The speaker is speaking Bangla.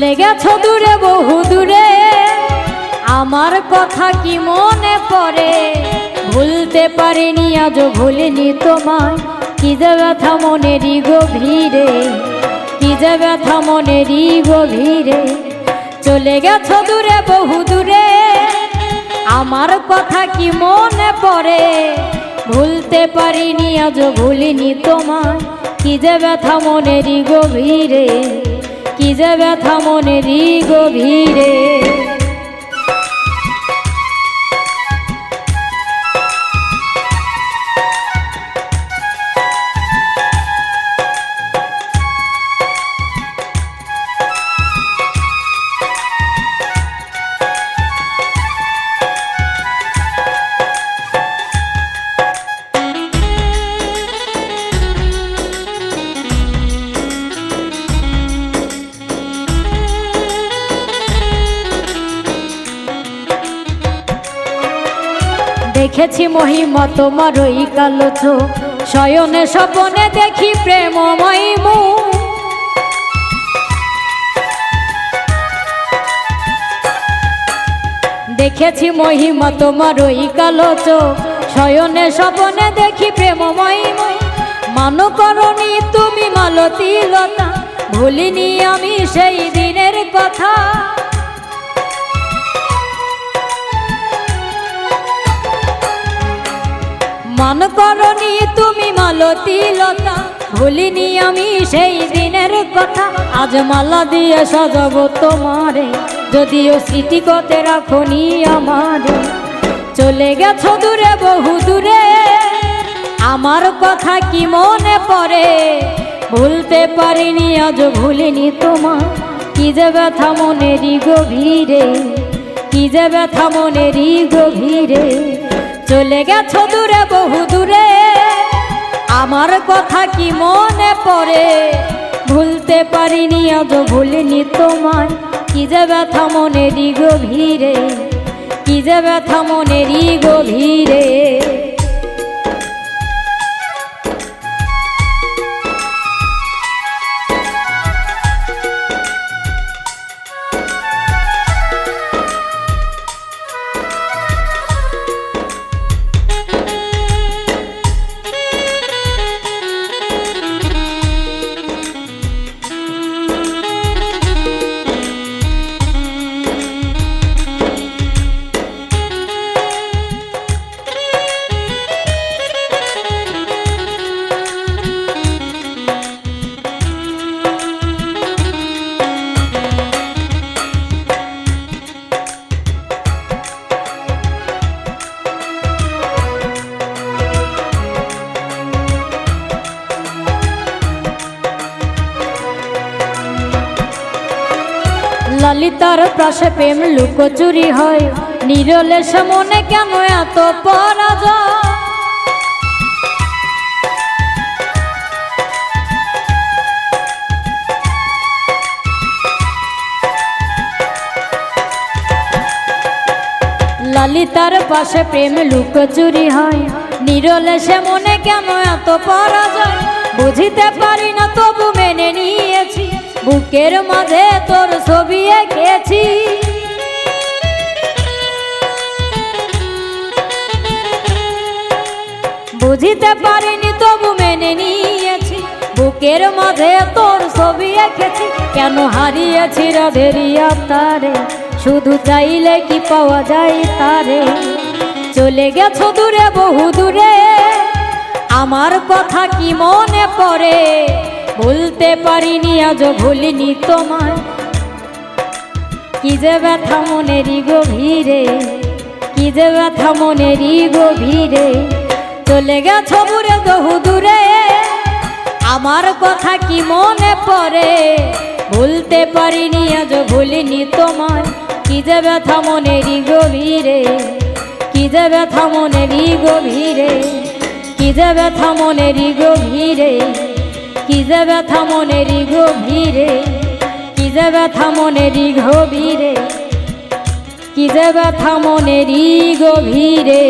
চলে গেছো দূরে, বহু দূরে। আমার কথা কি মনে পড়ে? ভুলতে পারিনি, আজও ভুলিনি তোমায়। কি যে ব্যথা মনেরই গভীরে, কি যে ব্যথা মনেরই গভীরে। চলে গেছো দূরে, বহু দূরে। আমার কথা কি মনে পড়ে? ভুলতে পারিনি, আজও ভুলিনি তোমায়। কি যে ব্যথা মনেরই গভীরে। কি যে ব্যথা মনেরই গভীরে? দেখেছি মহিমা তোমার ওই কালো চোখ। শয়নে স্বপনে দেখি প্রেমময় মুখ। দেখেছি মহিমা তোমার ওই কালো চোখ। শয়নে স্বপনে দেখি প্রেমময় মুখ। মানো করনি তুমি মালতি লতা। ভুলিনি আমি সেই দিনের কথা। মান করনি তুমি মালতী লতা ভুলিনি আমি সেই দিনের কথা। আজ মালা দিয়ে সাজাবো তোমারে, যদিও স্মৃতি কতে রাখনি আমারে। চলে গেছ দূরে, বহু দূরে, আমার কথা কি মনে পড়ে? ভুলতে পারিনি, আজ ভুলিনি তোমার। কি যে ব্যথা মনেরই গভীরে, কি যে ব্যথা মনেরই গভীরে। চলে গেছো দূরে, বহু দূরে। আমার কথা কি মনে পড়ে? ভুলতে পারিনি আজ ভুলিনি তোমায়। কি যে ব্যথা মনেরই গভীরে, কি যে ব্যথা মনেরই গভীরে। ললিতার প্রাসে প্রেম লুকোচুরি হয়। নিরলে মনে কেন এত পরাজয়? ললিতার পাশে প্রেম লুকোচুরি হয়। নিরলে সে মনে কেন এত পরাজয়? বুঝিতে পারি না তবু বুকের মাঝে তোর ছবি এঁকেছি। বুঝিতে পারিনি তবু মেনে নিয়েছি। বুকের মাঝে তোর ছবি এঁকেছি। কেন হারিয়েছি রাধেরিয়া তারে? শুধু চাইলে কি পাওয়া যায় তারে? চলে গেছো দূরে, বহু দূরে। আমার কথা কি মনে পড়ে? ভুলতে পারিনি আজ ভুলিনি তোমায়। কি যে ব্যথা মনেরই গভীরে, কি যে ব্যথা মনেরই গভীরে। চলে গেছো দূরে বহু দূরে, আমার কথা কি মনে পড়ে? ভুলতে পারিনি আজ ভুলিনি তোমায়। কি যে ব্যথা মনেরই গভীরে, কি যে ব্যথা মনেরই গভীরে, কি যে ব্যথা মনেরই গভীরে। কি যে ব্যথা মনেরই গভীরে? কি যে ব্যথা মনেরই গভীরে? কি ব্যথা মনেরই গভীরে?